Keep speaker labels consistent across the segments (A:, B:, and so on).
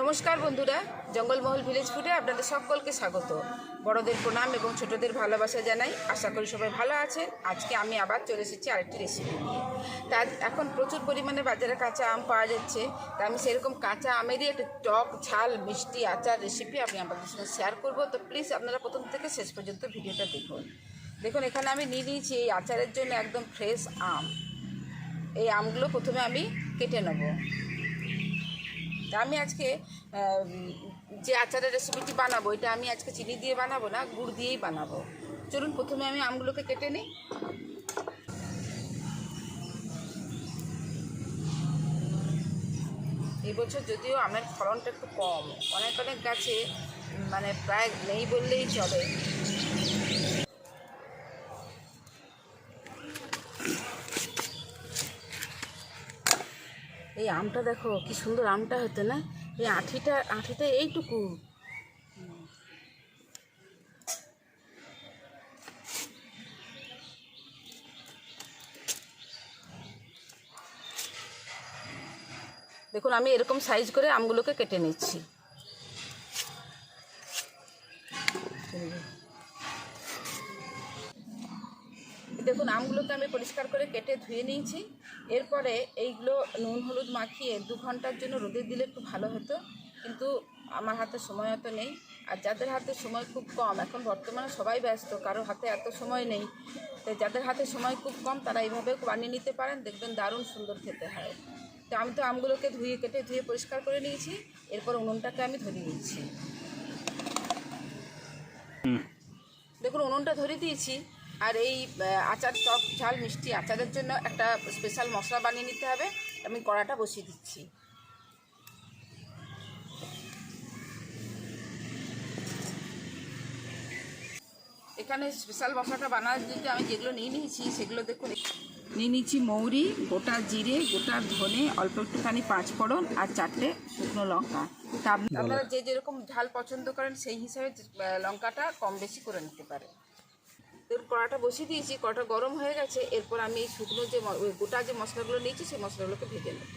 A: নমস্কার বন্ধুরা, জঙ্গলমহল ভিলেজ ফুডে আপনাদের সকলকে স্বাগত। বড়দের প্রণাম এবং ছোটদের ভালোবাসা জানাই। আশা করি সবাই ভালো আছেন। আজকে আমি আবার চলে এসেছি আরেকটি রেসিপি নিয়ে। তা এখন প্রচুর পরিমাণে বাজারে কাঁচা আম পাওয়া যাচ্ছে। তা আমি সেরকম কাঁচা আমেরই একটা টক, ঝাল, মিষ্টি আচার রেসিপি আমি আপনাদের সঙ্গে শেয়ার করব। তো প্লিজ আপনারা প্রথম থেকে শেষ পর্যন্ত ভিডিওটা দেখুন। দেখুন, এখানে আমি নিয়ে নিয়েছি এই আচারের জন্য একদম ফ্রেশ আম। এই আমগুলো প্রথমে আমি কেটে নেব। তা আমি আজকে যে আচারের রেসিপিটি বানাবো, এটা আমি আজকে চিনি দিয়ে বানাবো না, গুড় দিয়েই বানাবো। চলুন, প্রথমে আমি আমগুলোকে কেটে নিই। এবছর যদিও আমের ফলনটা একটু কম, অনেক অনেক গাছে মানে প্রায় নেই বললেই চলে। এই আমটা দেখো, কি সুন্দর আমটা হতো, না? এই আঠিটা আঠিটা এইটুকু। দেখুন, আমি এরকম সাইজ করে আমগুলোকে কেটে নিচ্ছি। দেখুন আমি পরিষ্কার করে কেটে ধুয়ে নিয়েছি। এরপরে এইগুলো নুন হলুদ মাখিয়ে দু ঘণ্টার জন্য রোদে দিলে একটু ভালো হতো। কিন্তু আমার হাতে সময় অত নেই। আর যাদের হাতে সময় খুব কম এখন বর্তমানে সবাই ব্যস্ত কারও হাতে এত সময় নেই। তো যাদের হাতে সময় খুব কম তারা এইভাবে বানিয়ে নিতে পারেন দেখবেন দারুণ সুন্দর খেতে হয়। তো আমি তো আমগুলোকে ধুয়ে কেটে ধুয়ে পরিষ্কার করে নিয়েছি। এরপর উনুনটাকে আমি ধরিয়ে দিচ্ছি। দেখুন উনুনটা ধরে দিয়েছি। আর এই আচার টক ঝাল মিষ্টি আচারের জন্য একটা স্পেশাল মশলা বানিয়ে নিতে হবে। আমি কড়াটা বসিয়ে দিচ্ছি। এখানে স্পেশাল মশলাটা বানানোর জন্য আমি যেগুলো নিয়ে নিয়েছি সেগুলো দেখুন। নিয়ে নিয়েছি মৌরি গোটা জিরে গোটা ধনে অল্প একটুখানি পাঁচ ফোড়ন আর চারটে শুকনো লঙ্কা। তা আপনারা যে যেরকম ঝাল পছন্দ করেন সেই হিসাবে লঙ্কাটা কম বেশি করে নিতে পারেন। এর কড়াটা বসিয়ে দিয়েছি, কড়াটা গরম হয়ে গেছে, এরপর আমি এই শুকনো যে গোটা যে মশলাগুলো নিয়েছি, সেই মশলাগুলোকে ভেজে নেব।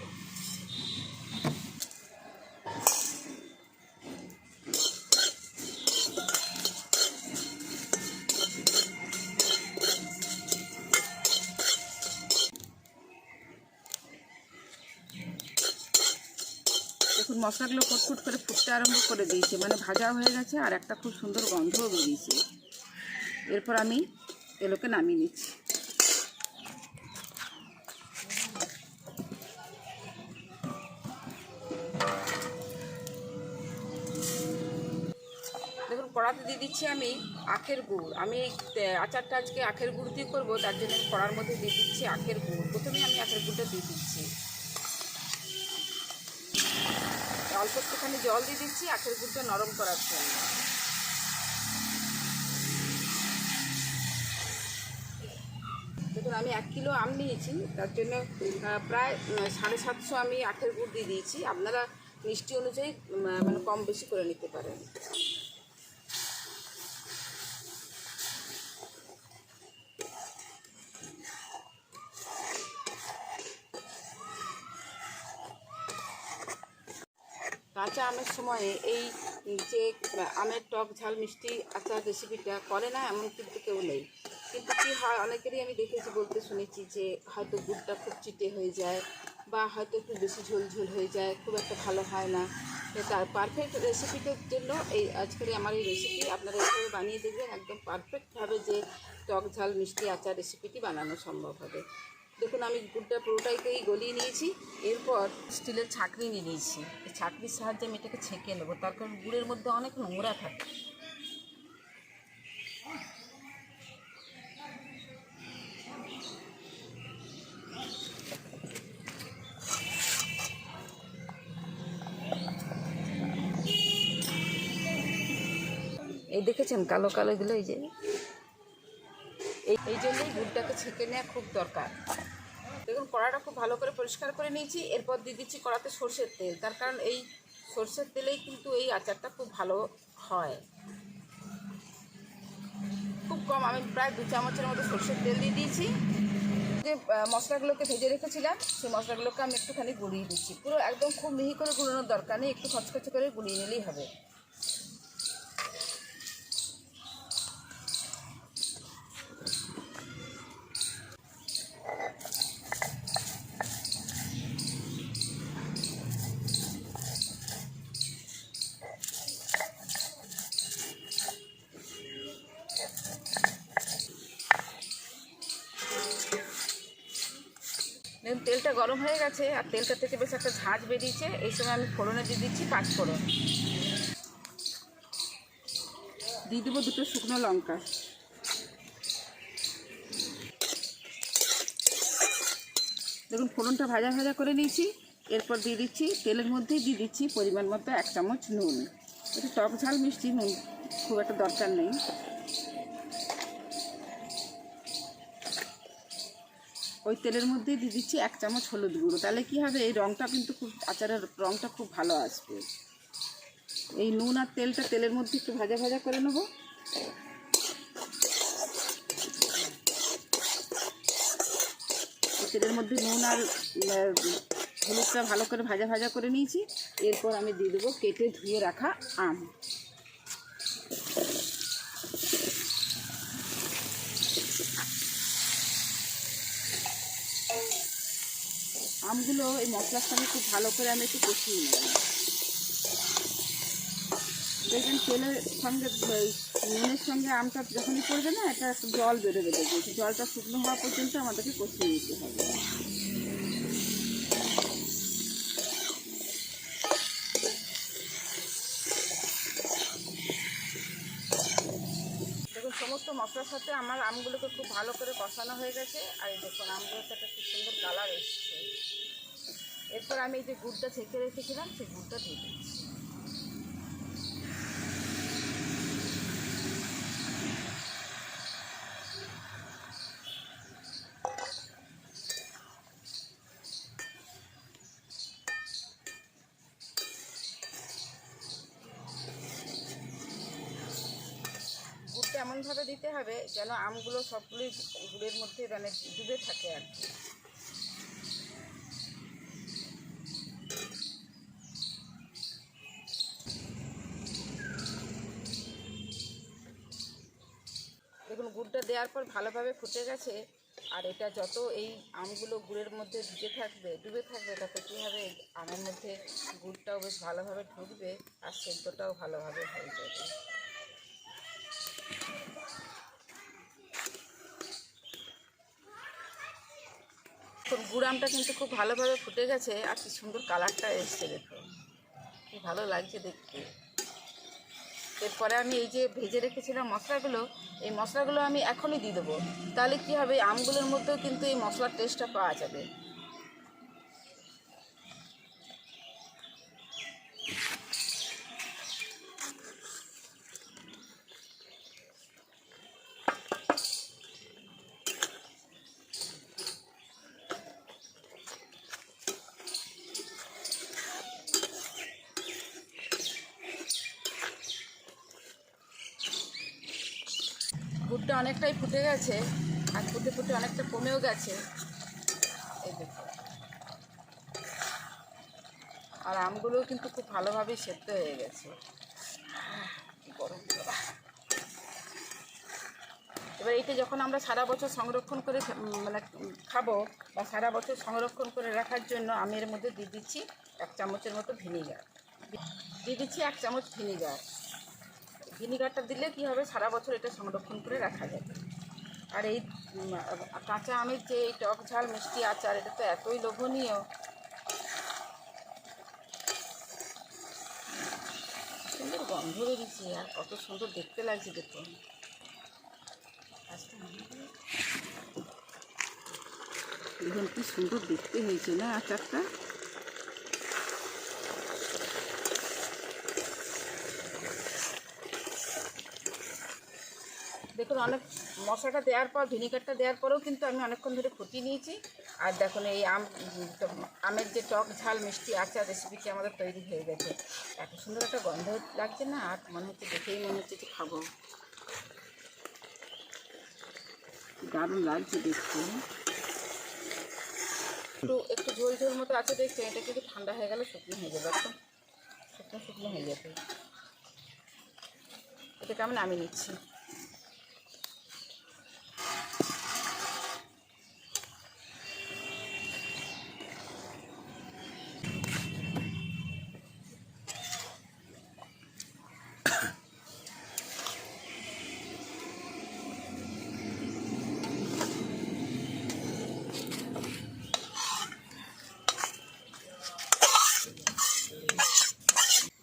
A: দেখুন, মশলাগুলো ফুটফুট করে ফুটতে আরম্ভ করে দিয়েছে মানে ভাজা হয়ে গেছে, আর একটা খুব সুন্দর গন্ধও বেরিয়েছে। এরপর আমি এগুলোকে নামিয়ে নিচ্ছি। দেখুন কড়াতে দিয়ে দিচ্ছি আমি আখের গুড়। আমি আচারটা আজকে আখের গুড় দিয়ে করব, তার জন্য আমি কড়ার মধ্যে দিয়ে দিচ্ছি আখের গুড়। প্রথমে আমি আখের গুড়টা দিয়ে দিচ্ছি। অল্প একটুখানি জল দিয়ে দিচ্ছি আখের গুড়টা নরম করার জন্য। আমি এক কিলো আম নিয়েছি, তার জন্য প্রায় সাড়ে সাতশো আমি আখের গুড় দিয়ে দিয়েছি। আপনারা মিষ্টি অনুযায়ী মানে কম বেশি করে নিতে পারেন। কাঁচা আমের সময়ে এই, যে, আমের টক ঝাল মিষ্টি আচার রেসিপিটা করে না, এমন কিন্তু কেউ নেই। হয়, অনেকেরই আমি দেখেছি, বলতে শুনেছি যে হয়তো গুড়টা খুব চিটে হয়ে যায় বা হয়তো একটু বেশি ঝোল ঝোল হয়ে যায়, খুব একটা ভালো হয় না। তার পারফেক্ট রেসিপিটার জন্য এই আজকের আমার এই রেসিপি আপনারা এইভাবে বানিয়ে দেখবেন, একদম পারফেক্টভাবে যে টক ঝাল, মিষ্টি আচার রেসিপিটি বানানো সম্ভব হবে। দেখুন, আমি গুড়টা পুরোটাইকেই গলিয়ে নিয়েছি, এরপর স্টিলের ছাঁকনি নিয়ে নিয়েছি। এই ছাঁকনির সাহায্যে আমি এটাকে ছেঁকে নেব, তার কারণ গুড়ের মধ্যে অনেক নোংরা থাকে। এই দেখেছেন কালো কালো এগুলো এই যে? এই জন্যই গুড়টাকে ছেঁকে নেওয়া খুব দরকার। দেখুন, কড়াটা খুব ভালো করে পরিষ্কার করে নিয়েছি। এরপর দিয়ে দিচ্ছি কড়াতে সর্ষের তেল। তার কারণ এই সর্ষের তেলেই কিন্তু এই আচারটা খুব ভালো হয়। খুব কম, আমি প্রায় দু চামচের মতো সর্ষের তেল দিয়ে দিয়েছি। যে মশলাগুলোকে ভেজে রেখেছিলাম, সেই মশলাগুলোকে আমি একটুখানি গুঁড়িয়ে দিচ্ছি। পুরো একদম খুব মিহি করে গুঁড়োনোর দরকার নেই, একটু খচখচে করে গুঁড়িয়ে নিলেই হবে। দেখুন তেলটা গরম হয়ে গেছে আর তেলটা থেকে বেশ একটা ঝাঁঝ বেরিয়েছে। এই সময় আমি ফোড়নে দিয়ে দিচ্ছি পাঁচ ফোড়ন। দিয়ে দেবো দুটো শুকনো লঙ্কা। দেখুন, ফোড়নটা ভাজা ভাজা করে নিয়েছি। এরপর দিয়ে দিচ্ছি তেলের মধ্যেই দিয়ে দিচ্ছি পরিমাণ মতো এক চামচ নুন। একটু টক ঝাল মিষ্টি নুন খুব একটা দরকার নেই। ওই তেলের মধ্যেই দিয়ে দিচ্ছি এক চামচ হলুদ গুঁড়ো। তাহলে কি হবে? এই রঙটা কিন্তু খুব, আচারের রঙটা খুব ভালো আসবে। এই নুন আর তেলটা তেলের মধ্যে একটু ভাজা ভাজা করে নেব। তেলের মধ্যে নুন আর হলুদটা ভালো করে ভাজা ভাজা করে নিয়েছি। এরপর আমি দিয়ে দেবো কেটে ধুয়ে রাখা আম। আমগুলো এই মশলার সঙ্গে খুব ভালো করে আমি একটু কষিয়ে নেব। দেখবেন তেলের সঙ্গে নুনের সঙ্গে আমটা যখনই পড়বে না এটা একটু জল বেরোবে দেখবে সেই জলটা শুকনো হওয়া পর্যন্ত আমাদেরকে কষিয়ে নিতে হবে। সমস্ত মশলার সাথে আমার আমগুলোকে খুব ভালো করে কষানো হয়ে গেছে। আর দেখুন, আমগুলোর সাথে খুব সুন্দর কালার এসছে। এরপর আমি এই যে গুড়টা ছেঁকে রেখেছিলাম, সেই গুড়টা দিয়ে এমনভাবে দিতে হবে যেন আমগুলো সবগুলোই গুড়ের মধ্যে মানে ডুবে থাকে আর কি। গুড়টা দেওয়ার পর ভালোভাবে ফুটে গেছে। আর এটা যত এই আমগুলো গুড়ের মধ্যে ডুবে থাকবে ডুবে থাকবে, তাতে কী হবে? আমের মধ্যে গুড়টাও বেশ ভালোভাবে ঢুকবে আর সেদ্ধটাও ভালোভাবে হয়ে যাবে। এখন গুড় আমটা কিন্তু খুব ভালোভাবে ফুটে গেছে, আর কি সুন্দর কালারটা এসছে, দেখো। কি ভালো লাগছে দেখতে। এরপরে আমি এই যে ভেজে রেখেছিলাম মশলাগুলো, এই মশলাগুলো আমি এখনই দিয়ে দেবো। তাহলে কী হবে? আমগুলোর মধ্যেও কিন্তু এই মশলার টেস্টটা পাওয়া যাবে। গুড়টা অনেকটাই ফুটে গেছে, আর ফুটে ফুটে অনেকটা কমেও গেছে। এই দেখো। আর আমগুলোও কিন্তু খুব ভালোভাবেই সেদ্ধ হয়ে গেছে। গরম এবার এইটা যখন আমরা সারা বছর সংরক্ষণ করে মানে খাব বা সারা বছর সংরক্ষণ করে রাখার জন্য আমি এর মধ্যে দিয়ে দিচ্ছি এক চামচের মতো ভিনিগার। দিয়ে দিচ্ছি এক চামচ ভিনিগার। ভিনিগারটা দিলে কি হবে? সারা বছর এটা সংরক্ষণ করে রাখা যাবে। আর এই কাঁচা আমের যে এই টক ঝাল, মিষ্টি আচার, এটা তো এতই লোভনীয়। সুন্দর গন্ধ বেরিয়েছে, আর কত সুন্দর দেখতে লাগছে দেখুন দেখুন, কি সুন্দর দেখতে হয়েছে না আচারটা। দেখুন অনেক মশলাটা দেওয়ার পর, ভিনিগারটা দেওয়ার পরেও কিন্তু আমি অনেকক্ষণ ধরে ফুটিয়ে নিয়েছি। আর দেখুন এই আম, আমের যে টক ঝাল মিষ্টি আচার রেসিপিটি আমাদের তৈরি হয়ে গেছে। এত সুন্দর একটা গন্ধ লাগছে না, আর মনে হচ্ছে দেখেই মনে হচ্ছে যে খাব। দারুণ লাগছে দেখতে। একটু একটু ঝোল ঝোল মতো আছে দেখছেন, এটা কিন্তু ঠান্ডা হয়ে গেলে শুকনো হয়ে যাবে, একদম। শুকনো শুকনো হয়ে যাবে। এটা এটাকে আমি নিচ্ছি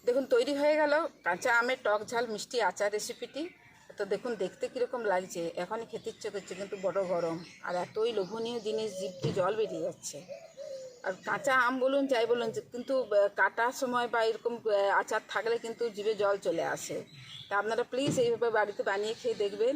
A: দেখুন তৈরি হয়ে গেল কাঁচা আমের টক ঝাল, মিষ্টি আচার রেসিপিটি তো দেখুন, দেখতে কীরকম লাগছে। এখনই খেতে ইচ্ছে করছে, কিন্তু বড় গরম। আর এতই লোভনীয় জিনিস, জিভটি জল বেরিয়ে যাচ্ছে। আর কাঁচা আম বলুন, যাই বলুন কিন্তু কাটার সময় বা এরকম আচার থাকলে কিন্তু জিভে জল চলে আসে। তা আপনারা প্লিজ এইভাবে বাড়িতে বানিয়ে খেয়ে দেখবেন।